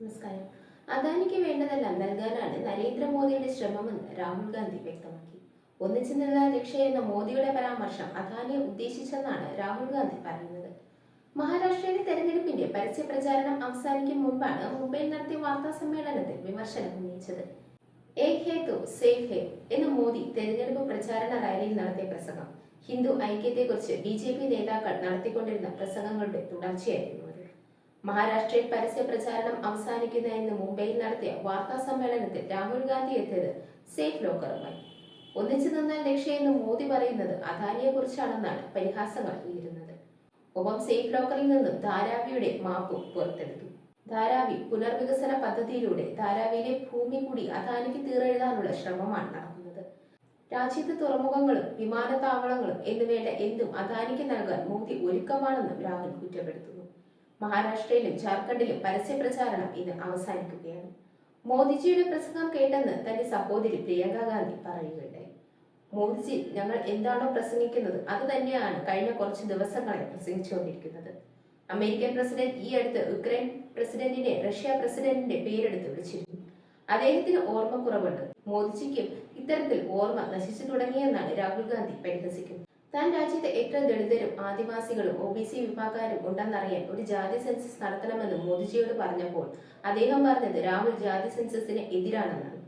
നമസ്കാരം. അദാനിക്ക് വേണ്ടതെല്ലാം നൽകാനാണ് നരേന്ദ്രമോദിയുടെ ശ്രമമെന്ന് രാഹുൽ ഗാന്ധി വ്യക്തമാക്കി. ഒന്നിച്ചു നിന്ന രക്ഷ എന്ന മോദിയുടെ പരാമർശം അദാനിയെ ഉദ്ദേശിച്ചെന്നാണ് രാഹുൽ ഗാന്ധി പറയുന്നത്. മഹാരാഷ്ട്രയിലെ തെരഞ്ഞെടുപ്പിന്റെ പരസ്യ പ്രചാരണം അവസാനിക്കും മുമ്പാണ് മുംബൈയിൽ നടത്തിയ വാർത്താ സമ്മേളനത്തിൽ വിമർശനം ഉന്നയിച്ചത്. ഏക് സേഫ് ഹേ എന്ന് മോദി തെരഞ്ഞെടുപ്പ് പ്രചാരണ റാലിയിൽ നടത്തിയ പ്രസംഗം. ഹിന്ദു ഐക്യത്തെക്കുറിച്ച് ബി ജെ പി നേതാക്കൾ നടത്തിക്കൊണ്ടിരുന്ന പ്രസംഗങ്ങളുടെ തുടർച്ചയായിരുന്നു. മഹാരാഷ്ട്രയിൽ പരസ്യ പ്രചാരണം അവസാനിക്കുന്ന എന്ന് മുംബൈയിൽ നടത്തിയ വാർത്താ സമ്മേളനത്തിൽ രാഹുൽ ഗാന്ധി എത്തിയത് സേഫ് ലോക്കറുമായി. ഒന്നിച്ചു നിന്നാൽ രക്ഷയെന്ന് മോദി പറയുന്നത് അദാനിയെ കുറിച്ചാണെന്നാണ് പരിഹാസങ്ങൾ ഉയരുന്നത്. ഒപ്പം സേഫ് ലോക്കറിൽ നിന്നും ധാരാവിയുടെ മാപ്പ് പുറത്തെടുത്തു. ധാരാവി പുനർവികസന പദ്ധതിയിലൂടെ ധാരാവിയിലെ ഭൂമി കൂടി അദാനിക്ക് തീറെഴുതാനുള്ള ശ്രമമാണ് നടക്കുന്നത്. രാജ്യത്ത് തുറമുഖങ്ങളും വിമാനത്താവളങ്ങളും എന്നുവേണ്ട എന്തും അദാനിക്ക് നൽകാൻ മോദി ഒരുക്കമാണെന്നും രാഹുൽ കുറ്റപ്പെടുത്തുന്നു. മഹാരാഷ്ട്രയിലും ജാർഖണ്ഡിലും പരസ്യ പ്രചാരണം ഇന്ന് അവസാനിക്കുകയാണ്. മോദിജിയുടെ പ്രസംഗം കേട്ടെന്ന് തന്റെ സഹോദരി പ്രിയങ്ക ഗാന്ധി പറയുകയുണ്ടായി. മോദിജി ഞങ്ങൾ എന്താണോ പ്രസംഗിക്കുന്നത് അത് തന്നെയാണ് കഴിഞ്ഞ കുറച്ച് ദിവസങ്ങളായി പ്രസംഗിച്ചുകൊണ്ടിരിക്കുന്നത്. അമേരിക്കൻ പ്രസിഡന്റ് ഈ അടുത്ത് യുക്രൈൻ പ്രസിഡന്റിനെ റഷ്യ പ്രസിഡന്റിന്റെ പേരെടുത്ത് വിളിച്ചിരുന്നു. അദ്ദേഹത്തിന് ഓർമ്മക്കുറവുണ്ട്. മോദിജിക്കും ഇത്തരത്തിൽ ഓർമ്മ നശിച്ചു തുടങ്ങിയെന്നാണ് രാഹുൽ ഗാന്ധി പരിഹസിക്കുന്നത്. താൻ രാജ്യത്തെ എത്ര ദളിതരും ആദിവാസികളും ഒ ബി സി വിഭാഗക്കാരും ഉണ്ടെന്നറിയാൻ ഒരു ജാതി സെൻസസ് നടത്തണമെന്ന് മോദിജിയോട് പറഞ്ഞപ്പോൾ അദ്ദേഹം പറഞ്ഞത് രാഹുൽ ജാതി സെൻസസിന് എതിരാണെന്നാണ്.